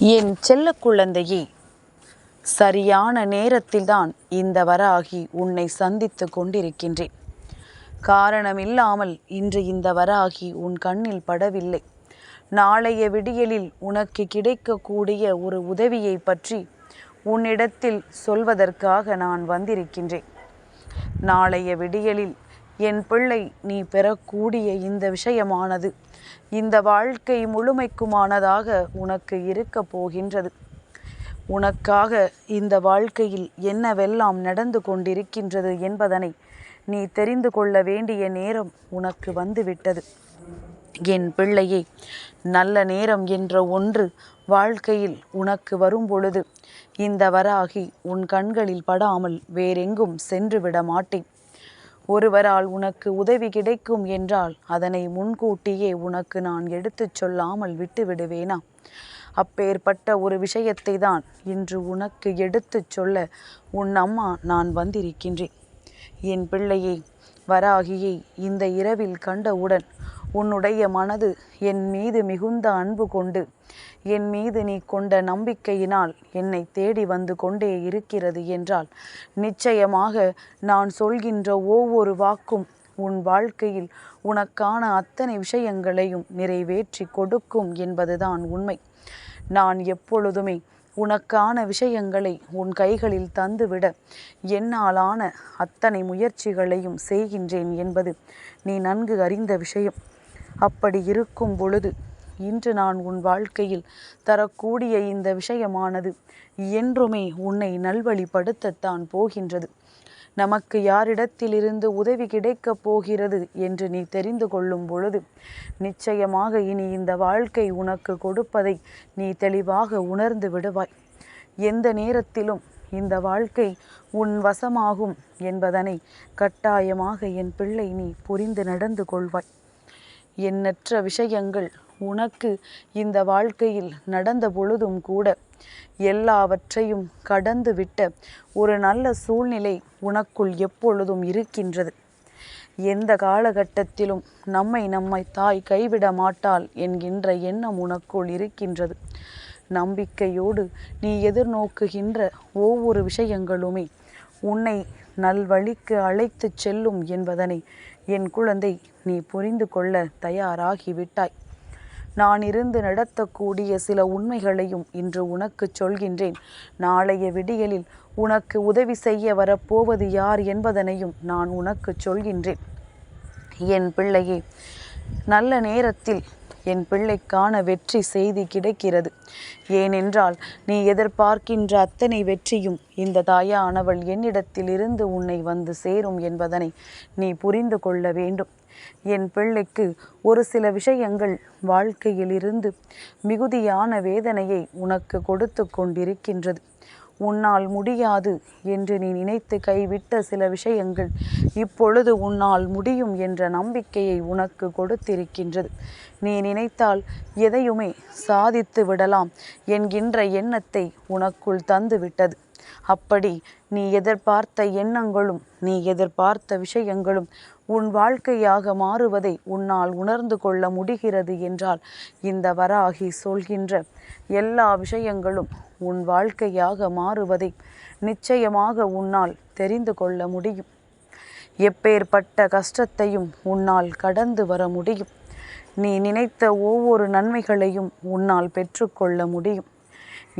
என் செல்ல குழந்தையே சரியான நேரத்தில்தான் இந்த வராகி உன்னை சந்தித்து கொண்டிருக்கின்றேன். காரணமில்லாமல் இன்று இந்த வராகி உன் கண்ணில் படவில்லை. நாளைய விடியலில் உனக்கு கிடைக்கக்கூடிய ஒரு உதவியை பற்றி உன்னிடத்தில் சொல்வதற்காக நான் வந்திருக்கின்றேன். நாளைய விடியலில் என் பிள்ளை நீ பெறக்கூடிய இந்த விஷயமானது இந்த வாழ்க்கை முழுமைக்குமானதாக உனக்கு இருக்கப் போகின்றது. உனக்காக இந்த வாழ்க்கையில் என்னவெல்லாம் நடந்து கொண்டிருக்கின்றது என்பதனை நீ தெரிந்து கொள்ள வேண்டிய நேரம் உனக்கு வந்துவிட்டது. என் பிள்ளையே நல்ல நேரம் என்ற ஒன்று வாழ்க்கையில் உனக்கு வரும் பொழுது இந்த வராகி உன் கண்களில் படாமல் வேறெங்கும் சென்று விட மாட்டேன். ஒருவரால் உனக்கு உதவி கிடைக்கும் என்றால் அதனை முன்கூட்டியே உனக்கு நான் எடுத்துச் சொல்லாமல் விட்டு விடுவேனா அப்பேற்பட்ட ஒரு விஷயத்தை தான் இன்று உனக்கு எடுத்துச் சொல்ல உன் அம்மா நான் வந்திருக்கின்றேன். என் பிள்ளையை வராகியை இந்த இரவில் கண்டவுடன் உன்னுடைய மனது என் மீது மிகுந்த அன்பு கொண்டு என் மீது நீ கொண்ட நம்பிக்கையினால் என்னை தேடி வந்து கொண்டே இருக்கிறது என்றால் நிச்சயமாக நான் சொல்கின்ற ஒவ்வொரு வாக்கும் உன் வாழ்க்கையில் உனக்கான அத்தனை விஷயங்களையும் நிறைவேற்றி கொடுக்கும் என்பதுதான் உண்மை. நான் எப்பொழுதுமே உனக்கான விஷயங்களை உன் கைகளில் தந்துவிட என்னாலான அத்தனை முயற்சிகளையும் செய்கின்றேன் என்பது நீ நன்கு அறிந்த விஷயம். அப்படி இருக்கும் பொழுது இன்று நான் உன் வாழ்க்கையில் தரக்கூடிய இந்த விஷயமானது என்றுமே உன்னை நல்வழிப்படுத்தத்தான் போகின்றது. நமக்கு யாரிடத்திலிருந்து உதவி கிடைக்கப் போகிறது என்று நீ தெரிந்து கொள்ளும் பொழுது நிச்சயமாக இனி இந்த வாழ்க்கை உனக்கு கொடுப்பதை நீ தெளிவாக உணர்ந்து விடுவாய். எந்த நேரத்திலும் இந்த வாழ்க்கை உன் வசமாகும் என்பதனை கட்டாயமாக என் பிள்ளை நீ புரிந்து நடந்து கொள்வாய். எண்ணற்ற விஷயங்கள் உனக்கு இந்த வாழ்க்கையில் நடந்த பொழுதும் கூட எல்லாவற்றையும் கடந்து விட்ட ஒரு நல்ல சூழ்நிலை உனக்குள் எப்பொழுதும் இருக்கின்றது. எந்த காலகட்டத்திலும் நம்மை நம்மை தாய் கைவிட மாட்டாள் என்கின்ற எண்ணம் உனக்குள் இருக்கின்றது. நம்பிக்கையோடு நீ எதிர்நோக்குகின்ற ஒவ்வொரு விஷயங்களுமே உன்னை நல்வழிக்கு அழைத்துச் செல்லும் என்பதனை என் குழந்தை நீ புரிந்து கொள்ள தயாராகிவிட்டாய். நான் இருந்து நடத்தக்கூடிய சில உண்மைகளையும் இன்று உனக்கு சொல்கின்றேன். நாளைய விடியலில் உனக்கு உதவி செய்ய வரப்போவது யார் என்பதனையும் நான் உனக்கு சொல்கின்றேன். என் பிள்ளையே நல்ல நேரத்தில் என் பிள்ளைக்கான வெற்றி செய்தி கிடைக்கிறது. ஏனென்றால் நீ எதிர்பார்க்கின்ற அத்தனை வெற்றியும் இந்த தாயானவள் என்னிடத்தில் இருந்து உன்னை வந்து சேரும் என்பதனை நீ புரிந்து கொள்ள வேண்டும். என் பிள்ளைக்கு ஒரு சில விஷயங்கள் வாழ்க்கையிலிருந்து மிகுதியான வேதனையை உனக்கு கொடுத்து கொண்டிருக்கின்றது. உன்னால் முடியாது என்று நீ நினைத்து கைவிட்ட சில விஷயங்கள் இப்பொழுது உன்னால் முடியும் என்ற நம்பிக்கையை உனக்கு கொடுத்திருக்கின்றது. நீ நினைத்தால் எதையுமே சாதித்து விடலாம் என்கின்ற எண்ணத்தை உனக்குள் தந்துவிட்டது. அப்படி நீ எதிர்பார்த்த எண்ணங்களும் நீ எதிர்பார்த்த விஷயங்களும் உன் வாழ்க்கையாக மாறுவதை உன்னால் உணர்ந்து கொள்ள முடிகிறது என்றால் இந்த வராகி சொல்கின்ற எல்லா விஷயங்களும் உன் வாழ்க்கையாக மாறுவதை நிச்சயமாக உன்னால் தெரிந்து கொள்ள முடியும். எப்பேற்பட்ட கஷ்டத்தையும் உன்னால் கடந்து வர முடியும். நீ நினைத்த ஒவ்வொரு நன்மைகளையும் உன்னால் பெற்றுக்கொள்ள முடியும்.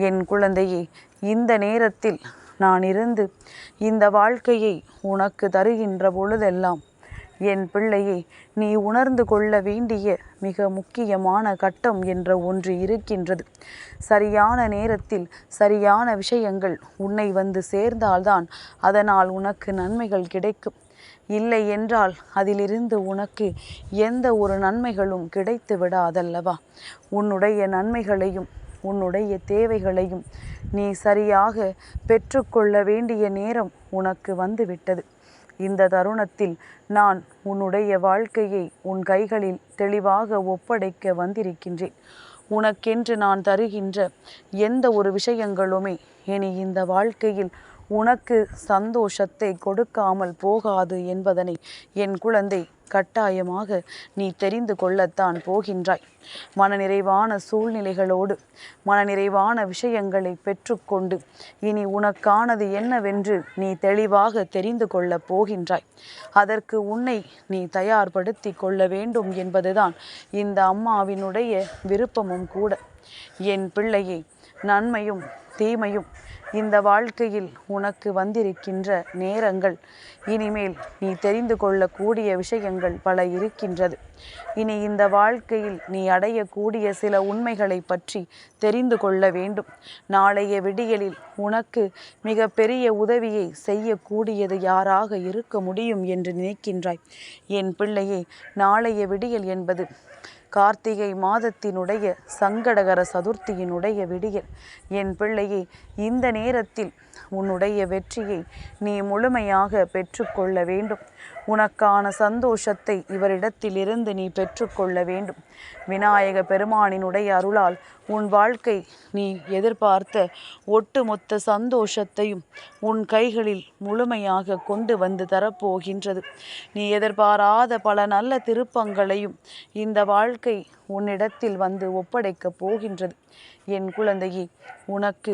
என் குழந்தையே இந்த நேரத்தில் நான் இருந்து இந்த வாழ்க்கையை உனக்கு தருகின்ற பொழுதெல்லாம் என் பிள்ளையை நீ உணர்ந்து கொள்ள வேண்டிய மிக முக்கியமான கட்டம் என்ற ஒன்று இருக்கின்றது. சரியான நேரத்தில் சரியான விஷயங்கள் உன்னை வந்து சேர்ந்தால்தான் அதனால் உனக்கு நன்மைகள் கிடைக்கும். இல்லை என்றால் அதிலிருந்து உனக்கு எந்த ஒரு நன்மைகளும் கிடைத்து விடாதல்லவா? உன்னுடைய நன்மைகளையும் உன்னுடைய தேவைகளையும் நீ சரியாக பெற்றுக்கொள்ள வேண்டிய நேரம் உனக்கு வந்துவிட்டது. இந்த தருணத்தில் நான் உன்னுடைய வாழ்க்கையை உன் கைகளில் தெளிவாக ஒப்படைக்க வந்திருக்கின்றேன். உனக்கென்று நான் தருகின்ற எந்த ஒரு விஷயங்களுமே இனி இந்த வாழ்க்கையில் உனக்கு சந்தோஷத்தை கொடுக்காமல் போகாது என்பதனை என் குழந்தை கட்டாயமாக நீ தெரிந்து கொள்ளத்தான் போகின்றாய். மனநிறைவான சூழ்நிலைகளோடு மனநிறைவான விஷயங்களை பெற்றுக்கொண்டு இனி உனக்கானது என்னவென்று நீ தெளிவாக தெரிந்து கொள்ளப் போகின்றாய். அதற்கு உன்னை நீ தயார்படுத்தி கொள்ள வேண்டும் என்பதுதான் இந்த அம்மாவினுடைய விருப்பமும் கூட. என் பிள்ளையை நன்மையும் தீமையும் இந்த வாழ்க்கையில் உனக்கு வந்திருக்கின்ற நேரங்கள் இனிமேல் நீ தெரிந்து கொள்ளக்கூடிய விஷயங்கள் பல இருக்கின்றது. இனி இந்த வாழ்க்கையில் நீ அடையக்கூடிய சில உண்மைகளை பற்றி தெரிந்து கொள்ள வேண்டும். நாளைய விடியலில் உனக்கு மிக பெரிய உதவியை செய்யக்கூடியது யாராக இருக்க முடியும் என்று நினைக்கின்றாய்? என் பிள்ளையே நாளைய விடியல் என்பது கார்த்திகை மாதத்தினுடைய சங்கடகர சதுர்த்தியினுடைய விடியல். என் பிள்ளையே இந்த நேரத்தில் உன்னுடைய வெற்றியை நீ முழுமையாக பெற்றுக்கொள்ள வேண்டும். உனக்கான சந்தோஷத்தை இவரிடத்திலிருந்து நீ பெற்றுக்கொள்ள வேண்டும். விநாயக பெருமானினுடைய அருளால் உன் வாழ்க்கை நீ எதிர்பார்த்த ஒட்டுமொத்த சந்தோஷத்தையும் உன் கைகளில் முழுமையாக கொண்டு வந்து தரப்போகின்றது. நீ எதிர்பாராத பல நல்ல திருப்பங்களையும் இந்த வாழ்க்கை உன்னிடத்தில் வந்து ஒப்படைக்கப் போகின்றது. என் குழந்தையே உனக்கு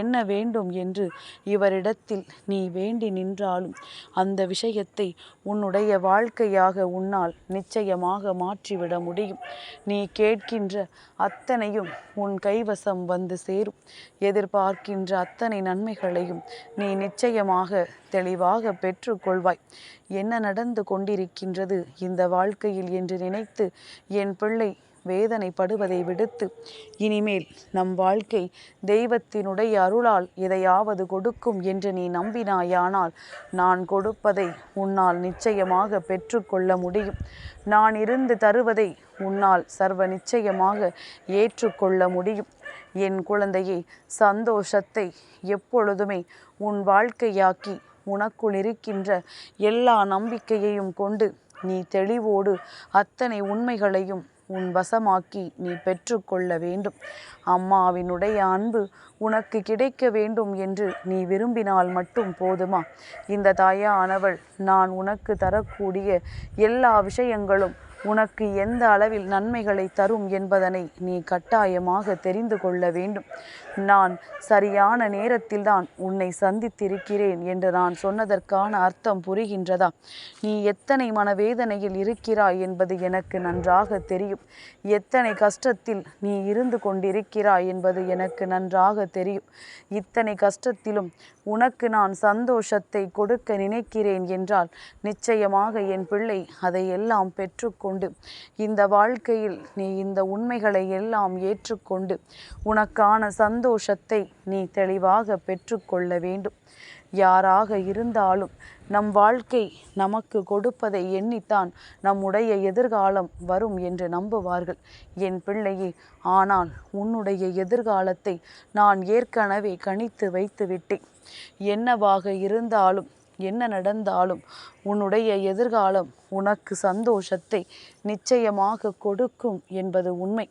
என்ன வேண்டும் என்று இவரிடத்தில் நீ வேண்டி நின்றாலும் அந்த விஷயத்தை உன்னுடைய வாழ்க்கையாக உன்னால் நிச்சயமாக மாற்றிவிட முடியும். நீ கேட்கின்ற அத்தனையும் உன் கைவசம் வந்து சேரும். எதிர்பார்க்கின்ற அத்தனை நன்மைகளையும் நீ நிச்சயமாக தெளிவாக பெற்றுக்கொள்வாய். என்ன நடந்து கொண்டிருக்கின்றது இந்த வாழ்க்கையில் என்று நினைத்து என் பிள்ளை வேதனைப்படுவதை விடுத்து இனிமேல் நம் வாழ்க்கை தெய்வத்தினுடைய அருளால் எதையாவது கொடுக்கும் என்று நீ நம்பினாயானால் நான் கொடுப்பதை உன்னால் நிச்சயமாக பெற்றுக்கொள்ள முடியும். நான் இருந்து தருவதை உன்னால் சர்வ நிச்சயமாக ஏற்றுக்கொள்ள முடியும். என் குழந்தையை சந்தோஷத்தை எப்பொழுதுமே உன் வாழ்க்கையாக்கி உனக்குள் இருக்கின்ற எல்லா நம்பிக்கையையும் கொண்டு நீ தெளிவோடு அத்தனை உண்மைகளையும் உன் வசமாக்கி நீ பெற்றுக்கொள்ள வேண்டும். அம்மாவினுடைய அன்பு உனக்கு கிடைக்க வேண்டும் என்று நீ விரும்பினால் மட்டும் போதுமா? இந்த தாயானவள் நான் உனக்கு தரக்கூடிய எல்லா விஷயங்களும் உனக்கு எந்த அளவில் நன்மைகளை தரும் என்பதனை நீ கட்டாயமாக தெரிந்து கொள்ள வேண்டும். நான் சரியான நேரத்தில்தான் உன்னை சந்தித்திருக்கிறேன் என்று நான் சொன்னதற்கான அர்த்தம் புரிகின்றதா? நீ எத்தனை மனவேதனையில் இருக்கிறாய் என்பது எனக்கு நன்றாக தெரியும். எத்தனை கஷ்டத்தில் நீ இருந்து கொண்டிருக்கிறாய் என்பது எனக்கு நன்றாக தெரியும். இத்தனை கஷ்டத்திலும் உனக்கு நான் சந்தோஷத்தை கொடுக்க நினைக்கிறேன் என்றால் நிச்சயமாக என் பிள்ளை அதையெல்லாம் பெற்றுக்கொண்டு இந்த வாழ்க்கையில் நீ இந்த உண்மைகளை எல்லாம் ஏற்றுக்கொண்டு உனக்கான சந்தோஷத்தை நீ தெளிவாக பெற்றுக்கொள்ள வேண்டும். யாராக இருந்தாலும் நம் வாழ்க்கை நமக்கு கொடுப்பதை எண்ணித்தான் நம்முடைய எதிர்காலம் வரும் என்று நம்புவார்கள். என் பிள்ளையே ஆனால் உன்னுடைய எதிர்காலத்தை நான் ஏற்கனவே கணித்து வைத்து விட்டேன். என்னவாக இருந்தாலும் என்ன நடந்தாலும் உன்னுடைய எதிர்காலம் உனக்கு சந்தோஷத்தை நிச்சயமாக கொடுக்கும் என்பது உண்மை.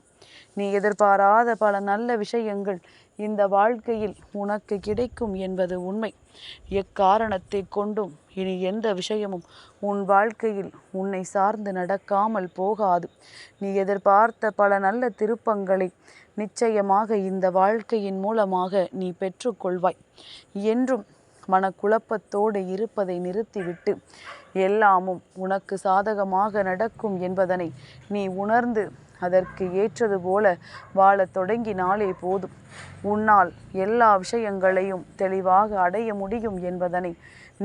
நீ எதிர்பாராத பல நல்ல விஷயங்கள் இந்த வாழ்க்கையில் உனக்கு கிடைக்கும் என்பது உண்மை. எக்காரணத்தை கொண்டும் இனி எந்த விஷயமும் உன் வாழ்க்கையில் உன்னை சார்ந்து நடக்காமல் போகாது. நீ எதிர்பார்த்த பல நல்ல திருப்பங்களை நிச்சயமாக இந்த வாழ்க்கையின் மூலமாக நீ பெற்றுக்கொள்வாய். என்றும் மனக்குழப்பத்தோடு இருப்பதை நிறுத்திவிட்டு எல்லாமும் உனக்கு சாதகமாக நடக்கும் என்பதனை நீ உணர்ந்து அதற்கு ஏற்றது போல வாழத் தொடங்கினாலே போதும். உன்னால் எல்லா விஷயங்களையும் தெளிவாக அடைய முடியும் என்பதனை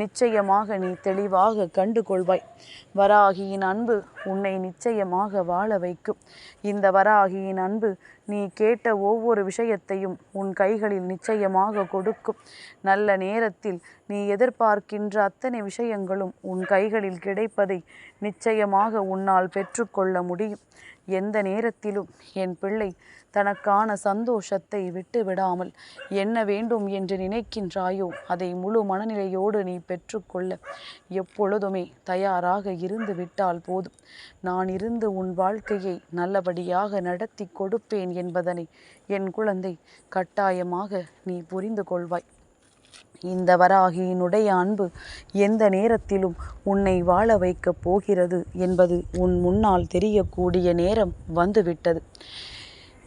நிச்சயமாக நீ தெளிவாக கண்டு கொள்வாய் வராகியின் அன்பு உன்னை நிச்சயமாக வாழ வைக்கும். இந்த வராகியின் அன்பு நீ கேட்ட ஒவ்வொரு விஷயத்தையும் உன் கைகளில் நிச்சயமாக கொடுக்கும். நல்ல நேரத்தில் நீ எதிர்பார்க்கின்ற அத்தனை விஷயங்களும் உன் கைகளில் கிடைப்பதை நிச்சயமாக உன்னால் பெற்றுக்கொள்ள முடியும். எந்த நேரத்திலும் என் பிள்ளை தனக்கான சந்தோஷத்தை விட்டு விடாமல் என்ன வேண்டும் என்று நினைக்கின்றாயோ அதை முழு மனநிலையோடு நீ பெற்றுக்கொள்ள எப்பொழுதுமே தயாராக இருந்து விட்டால் போதும். நான் இருந்து உன் வாழ்க்கையை நல்லபடியாக நடத்தி கொடுப்பேன் என்பதனை என் குழந்தை கட்டாயமாக நீ புரிந்து கொள்வாய். இந்த வராகியினுடைய அன்பு எந்த நேரத்திலும் உன்னை வாழ வைக்கப் போகிறது என்பது உன் முன்னால் தெரியக்கூடிய நேரம் வந்துவிட்டது.